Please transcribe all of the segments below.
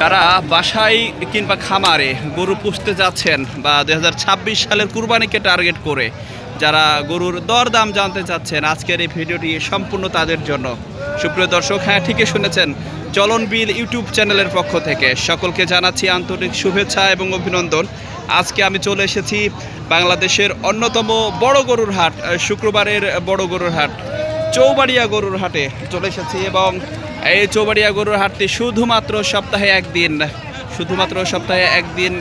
যারা বাসায় কিংবা খামারে গরু পুষতে যাচ্ছেন বা দু হাজার ছাব্বিশ সালের কুরবানিকে টার্গেট করে যারা গরুর দরদাম জানতে চাচ্ছেন, আজকের এই ভিডিওটি সম্পূর্ণ তাদের জন্য। সুপ্রিয় দর্শক হ্যাঁ ঠিকই শুনেছেন, চলন বিল ইউটিউব চ্যানেলের পক্ষ থেকে সকলকে জানাচ্ছি আন্তরিক শুভেচ্ছা এবং অভিনন্দন। আজকে আমি চলে এসেছি বাংলাদেশের অন্যতম বড় গরুর হাট শুক্রবারের বড় গরুর হাট, চৌবাড়িয়া গরুর হাটে চলে এসেছি এবং এই চৌবাড়িয়া গরুর হাটটি শুধুমাত্র সপ্তাহে একদিন, শুধুমাত্র সপ্তাহে একদিন,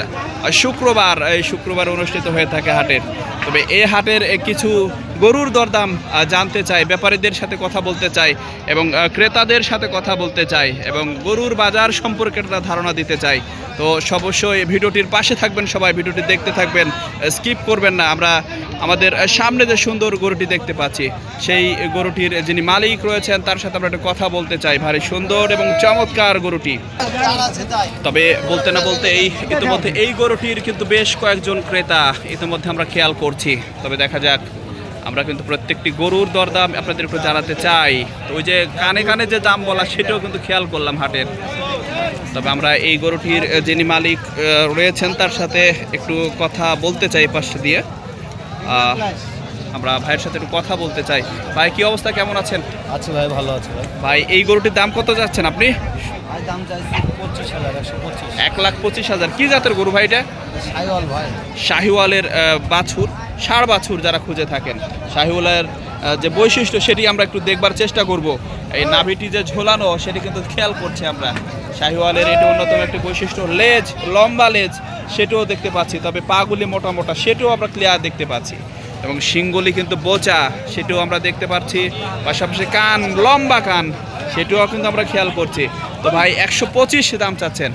শুক্রবার, এই শুক্রবার অনুষ্ঠিত হয়ে থাকে হাটের। তবে এই হাটের কিছু গরুর দরদাম জানতে চাই, ব্যাপারীদের সাথে কথা বলতে চাই এবং ক্রেতাদের সাথে কথা বলতে চাই এবং গরুর বাজার সম্পর্কে একটা ধারণা দিতে চাই। তো অবশ্যই ভিডিওটির পাশে থাকবেন সবাই, ভিডিওটি দেখতে থাকবেন স্কিপ করবেন না। আমরা আমাদের সামনে যে সুন্দর গরুটি দেখতে পাচ্ছি, সেই গরুটির যিনি মালিক রয়েছেন, তার সাথে আমরা একটা কথা বলতে চাই। ভারী সুন্দর এবং চমৎকার গরুটি। তবে বলতে না বলতে এই ইতিমধ্যে এই গরুটির কিন্তু বেশ কয়েকজন ক্রেতা ইতিমধ্যে আমরা খেয়াল করছি। তবে দেখা যাক, আমরা কিন্তু প্রত্যেকটি গরুর দরদাম আপনাদের একটু জানাতে চাই। তো ওই যে কানে কানে যে দাম বলা, সেটাও কিন্তু খেয়াল করলাম হাটের। তবে আমরা এই গরুটির যিনি মালিক রয়েছেন, তার সাথে একটু কথা বলতে চাই পাশে দিয়ে। আমরা ভাইয়ের সাথে একটু কথা বলতে চাই। ভাই কি অবস্থা? কেমন আছেন? আছে ভাই ভালো আছে ভাই। ভাই এই গরুটির দাম কত যাচ্ছেন আপনি? এক লাখ পঁচিশ হাজার। কি জাতের গরু ভাই এটা? শাহিওয়ালের বাছুর সার বাছুর যারা খুঁজে থাকেন। শাহিওয়ালের যে বৈশিষ্ট্য সেটি আমরা একটু দেখবার চেষ্টা করব। এই নাভিটি যে ঝোলানো সেটি কিন্তু খেয়াল করছি আমরা। শাহিওয়ালের এটা অন্যতম একটি বৈশিষ্ট্য। লেজ লম্বা লেজ সেটাও দেখতে পাচ্ছি তবে পাগুলি মোটা মোটা সেটাও আমরা ক্লিয়ার দেখতে পাচ্ছি। এবং শিংগুলি কিন্তু বোচা সেটাও আমরা দেখতে পাচ্ছি। পাশাপাশি কান লম্বা কান সেটাও কিন্তু আমরা খেয়াল করছি। তো ভাই একশো পঁচিশ দাম চাচ্ছেন।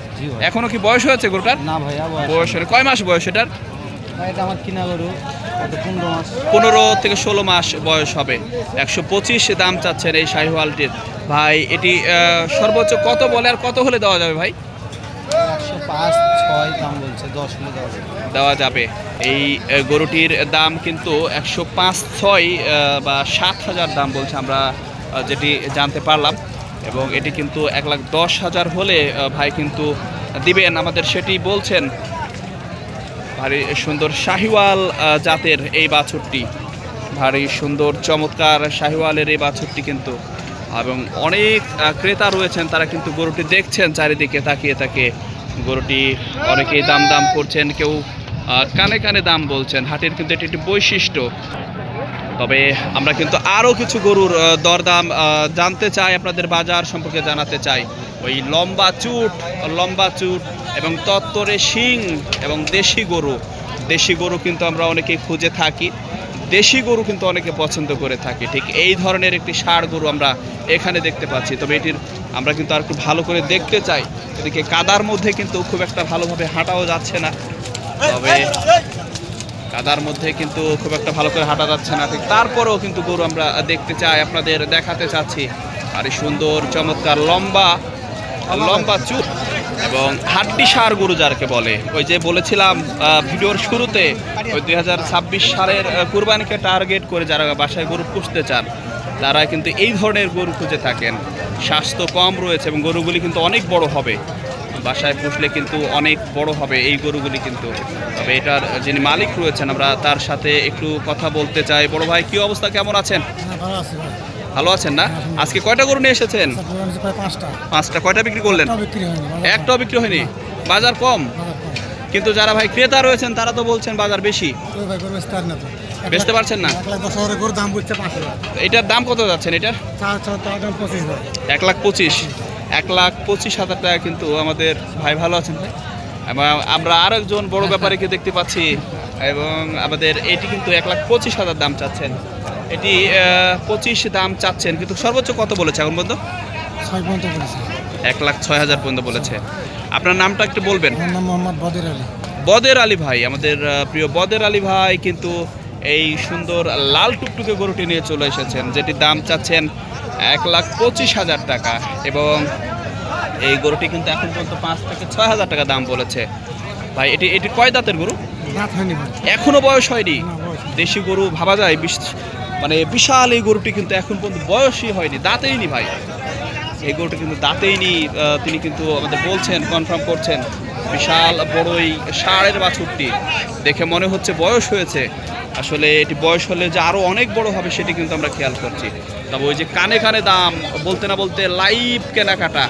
এখনও কি বয়স হয়েছে গরুটার? না ভাই বয়স কয় মাস বয়স এটার? এটা আমার কিনা গরু পনেরো মাস। পনেরো থেকে ষোলো মাস বয়স হবে। একশো পঁচিশ দাম চাচ্ছেন এই শাহিওয়ালটির। ভাই এটি সর্বোচ্চ কত বলে আর কত হলে দেওয়া যাবে ভাই? একশো পাঁচ ছয় দাম বলছে দশ হলে দেওয়া যাবে। দেওয়া যাবে। এই গরুটির দাম কিন্তু একশো পাঁচ ছয় বা সাত হাজার দাম বলছে আমরা যেটি জানতে পারলাম। এবং এটি কিন্তু এক লাখ দশ হাজার হলে ভাই কিন্তু দিবেন। আমাদের সেটি বলছেন ভারী সুন্দর শাহিওয়াল জাতের এই বাছুরটি। ভারী সুন্দর, চমৎকার শাহিওয়ালের এই বাছুরটি কিন্তু। এবং অনেক ক্রেতা রয়েছেন, তারা কিন্তু গরুটি দেখছেন চারিদিকে, তাকিয়ে তাকে গরুটি অনেকেই দাম দাম করছেন, কেউ কানে কানে দাম বলছেন। হাটের কিন্তু এটি একটি বৈশিষ্ট্য। তবে আমরা কিন্তু আরও কিছু গরুর দরদাম জানতে চাই, আপনাদের বাজার সম্পর্কে জানাতে চাই। ওই লম্বা চুট লম্বা চুট এবং তত্তরে শিং এবং দেশি গরু। দেশি গরু কিন্তু আমরা অনেকেই খুঁজে থাকি। দেশি গরু কিন্তু অনেকে পছন্দ করে থাকি। ঠিক এই ধরনের একটি ষাড় গরু আমরা এখানে দেখতে পাচ্ছি। তবে এটির আমরা কিন্তু আর একটু ভালো করে দেখতে চাই। এদিকে কাদার মধ্যে কিন্তু খুব একটা ভালোভাবে হাঁটাও যাচ্ছে না। তবে কাদার মধ্যে কিন্তু খুব একটা ভালো করে হাঁটা যাচ্ছে না। ঠিক তারপরেও কিন্তু গরু আমরা দেখতে চাই, আপনাদের দেখাতে চাচ্ছি। আর সুন্দর, চমৎকার, লম্বা লম্বা চুপ এবং হাড্ডি সার গরু যারকে বলে। ওই যে বলেছিলাম ভিডিওর শুরুতে, ওই দুই হাজার ছাব্বিশ সালের কুরবানিকে টার্গেট করে যারা বাসায় গরু পুষতে চান তারা কিন্তু এই ধরনের গরু খুঁজে থাকেন। স্বাস্থ্য কম রয়েছে এবং গরুগুলি কিন্তু অনেক বড় হবে। বাসায় পুষলে কিন্তু অনেক বড় হবে এই গরুগুলি কিন্তু। তবে এটার যিনি মালিক রয়েছেন আমরা তার সাথে একটু কথা বলতে চাই। বড় ভাই কি অবস্থা? কেমন আছেন? ভালো ভাই। ভালো আছেন না? আজকে কয়টা গরু নিয়ে এসেছেন? পাঁচটা। পাঁচটা। কয়টা বিক্রি করলেন? একটাও বিক্রি হয়নি বাজার কম। কিন্তু যারা ভাই ক্রেতা রয়েছেন তারা তো বলছেন বাজার বেশি। বেচতে পারছেন না? এটার দাম কত যাচ্ছেন এটার? এক লাখ পঁচিশ। এক লাখ পঁচিশ হাজার টাকা কিন্তু আমাদের ভাই ভালো আছেন ভাই। এবং আমরা আরও একজন বড় ব্যাপারীকে দেখতে পাচ্ছি এবং আমাদের এটি কিন্তু এক লাখ পঁচিশ হাজার দাম চাচ্ছেন। এটি পঁচিশ দাম চাচ্ছেন কিন্তু সর্বোচ্চ কত বলেছে এখন পর্যন্ত? ছয় পর্যন্ত করেছে এক লাখ ছয় হাজার পর্যন্ত বলেছে। আপনার নামটা একটু বলবেন? আমার নাম মোহাম্মদ বদির আলী। বদের আলী ভাই আমাদের প্রিয় বদের আলী ভাই কিন্তু এই সুন্দর লাল টুকটুকে গরুটি নিয়ে চলে এসেছেন যেটির দাম চাচ্ছেন এক লাখ পঁচিশ হাজার টাকা এবং এই গরুটি কিন্তু এখন পর্যন্ত পাঁচ থেকে ছয় হাজার টাকা দাম বলেছে। ভাই এটি এটি কয় দাঁতের গরু? এখনও বয়স হয়নি। দেশি গরু ভাবা যায় মানে বিশাল এই গরুটি কিন্তু এখন পর্যন্ত বয়সই হয়নি দাঁতেই নি ভাই। এই গরুটি কিন্তু দাঁতেই নি তিনি কিন্তু আমাদের বলছেন কনফার্ম করছেন বিশাল বড় বড়ই ষাঁড়ের বাছুরটি। দেখে মনে হচ্ছে বয়স হয়েছে। আসলে এটি বয়স হলে যে আরও অনেক বড় হবে সেটি কিন্তু আমরা খেয়াল করছি। তবে ওই যে কানে কানে দাম, বলতে না বলতে লাইভ কেনাকাটা,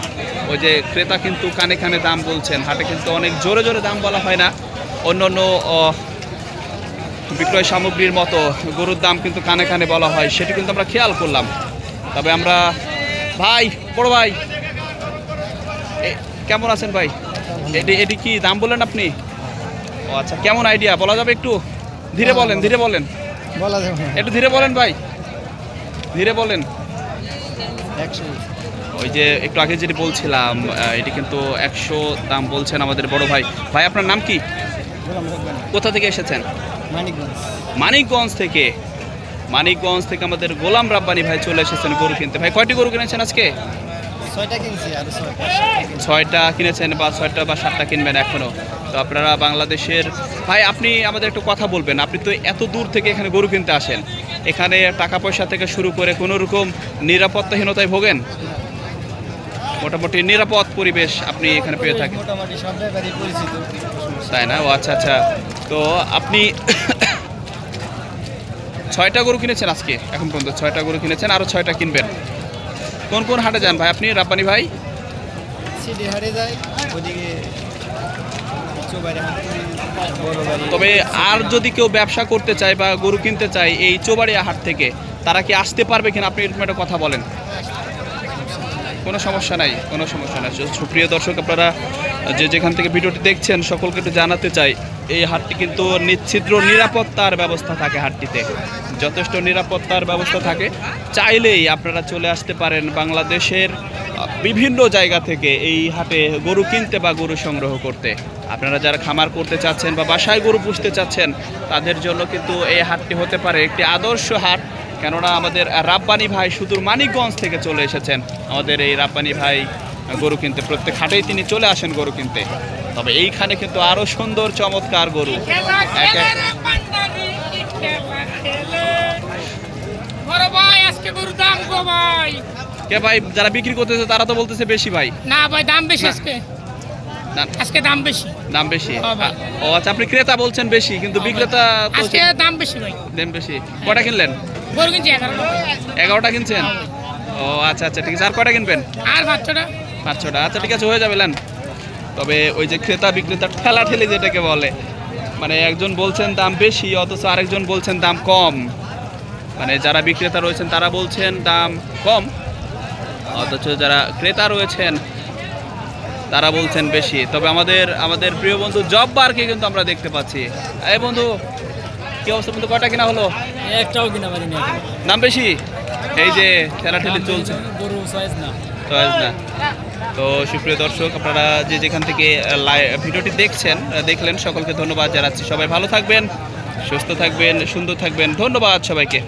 ওই যে ক্রেতা কিন্তু কানে কানে দাম বলছেন, হাটে কিন্তু অনেক জোরে জোরে দাম বলা হয় না। অন্য অন্য বিক্রয় সামগ্রীর মতো গরুর দাম কিন্তু কানে কানে বলা হয়, সেটি কিন্তু আমরা খেয়াল করলাম। তবে আমরা, ভাই, বড় ভাই কেমন আছেন ভাই? এটি এটি কি দাম বললেন আপনি? ও আচ্ছা কেমন আইডিয়া বলা যাবে একটু? ধীরে বলেন ধীরে বলেন। বলা যাবে একটু ধীরে বলেন ভাই। ধীরে বলেন। ওই যে একটু আগে যেটি বলছিলাম এটি কিন্তু একশো দাম বলছেন আমাদের বড় ভাই। ভাই আপনার নাম কি? কোথা থেকে এসেছেন? মানিকগঞ্জ। মানিকগঞ্জ থেকে। মানিকগঞ্জ থেকে আমাদের গোলাম রাব্বানি ভাই চলে এসেছেন গরু কিনতে। ভাই কয়টি গরু কিনেছেন আজকে? ছয়টা কিনেছেন বা ছয়টা বা সাতটা কিনবেন এখনও। তো আপনারা বাংলাদেশের ভাই আপনি আমাদের একটু কথা বলবেন। আপনি তো এত দূর থেকে এখানে গরু কিনতে আসেন। এখানে টাকা পয়সা থেকে শুরু করে কোনো রকম নিরাপত্তাহীনতায় ভোগেন? মোটামুটি নিরাপদ পরিবেশ আপনি এখানে পেয়ে থাকেন। তাই না? ও আচ্ছা আচ্ছা। তো আপনি ছয়টা গরু কিনেছেন আজকে? এখন পর্যন্ত ছয়টা গরু কিনেছেন আরও ছয়টা কিনবেন। কোন কোন হাটে যান ভাই আপনি? রাব্বানি ভাই? ওদিকে তবে আর যদি কেউ ব্যবসা করতে চায় বা গরু কিনতে চায় এই চোবাড়িয়া হাট থেকে তারা কি আসতে পারবে কিনা আপনি এরকম একটা কথা বলেন? কোনো সমস্যা নাই কোনো সমস্যা নাই। সুপ্রিয় দর্শক আপনারা যে যেখান থেকে ভিডিওটি দেখছেন, সকলকে একটু জানাতে চাই, এই হাটটি কিন্তু নিচ্ছিদ্র নিরাপত্তার ব্যবস্থা থাকে হাটটিতে। যথেষ্ট নিরাপত্তার ব্যবস্থা থাকে। চাইলেই আপনারা চলে আসতে পারেন বাংলাদেশের বিভিন্ন জায়গা থেকে এই হাটে গরু কিনতে বা গরু সংগ্রহ করতে। আপনারা যারা খামার করতে চাচ্ছেন বা বাসায় গরু পুষতে চাচ্ছেন, তাদের জন্য কিন্তু এই হাটটি হতে পারে একটি আদর্শ হাট। কেননা আমাদের রাব্বানি ভাই সুদূর মানিকগঞ্জ থেকে চলে এসেছেন। আমাদের এই রাব্বানি ভাই গরু কিনতে। প্রত্যেক হাটেই তিনি চলে আসেন গরু কিনতে। তবে এইখানে কিন্তু আরও সুন্দর চমৎকার গরু। এক এক কি ভাই যারা বিক্রি করতেছে তারা তো বলতেছে বেশি ভাই। না ভাই দাম বেশি আজকে। আজকে দাম বেশি। দাম বেশি। হ্যাঁ ও আচ্ছা আপনি ক্রেতা বলছেন বেশি কিন্তু বিক্রেতা আজকে দাম বেশি ভাই। দাম বেশি। কটা কিনলেন? গরু কিনছি এগারো টাকা। এগারোটা কিনছেন? ও আচ্ছা আচ্ছা ঠিক আছে। আর কটা কিনবেন? আর বাচ্চাটা পাঁচ ছটা। আচ্ছা ঠিক আছে হয়ে যাবে লেন। তবে ওই যে ক্রেতা বিক্রেতা ঠেলা ঠেলি যেটাকে বলে মানে একজন বলছেন দাম বেশি অথচ আরেকজন বলছেন দাম কম। মানে যারা বিক্রেতা রয়েছেন তারা বলছেন দাম কম। অথচ যারা ক্রেতা রয়েছেন তারা বলছেন বেশি। তবে আমাদের আমাদের প্রিয় বন্ধু জব্বারকে কিন্তু আমরা দেখতে পাচ্ছি। এই বন্ধু কি অবস্থা বন্ধু? কয়টা কিনা হলো? একটাও কিনা দাম বেশি? এই যে ঠেলা ঠেলি চলছে। গরু সাইজ না। চয়েস না। তো সুপ্রিয় দর্শক, আপনারা যে যেখান থেকে ভিডিওটি দেখছেন দেখলেন, সকলকে ধন্যবাদ জানাচ্ছি। সবাই ভালো থাকবেন, সুস্থ থাকবেন, সুন্দর থাকবেন। ধন্যবাদ সবাইকে।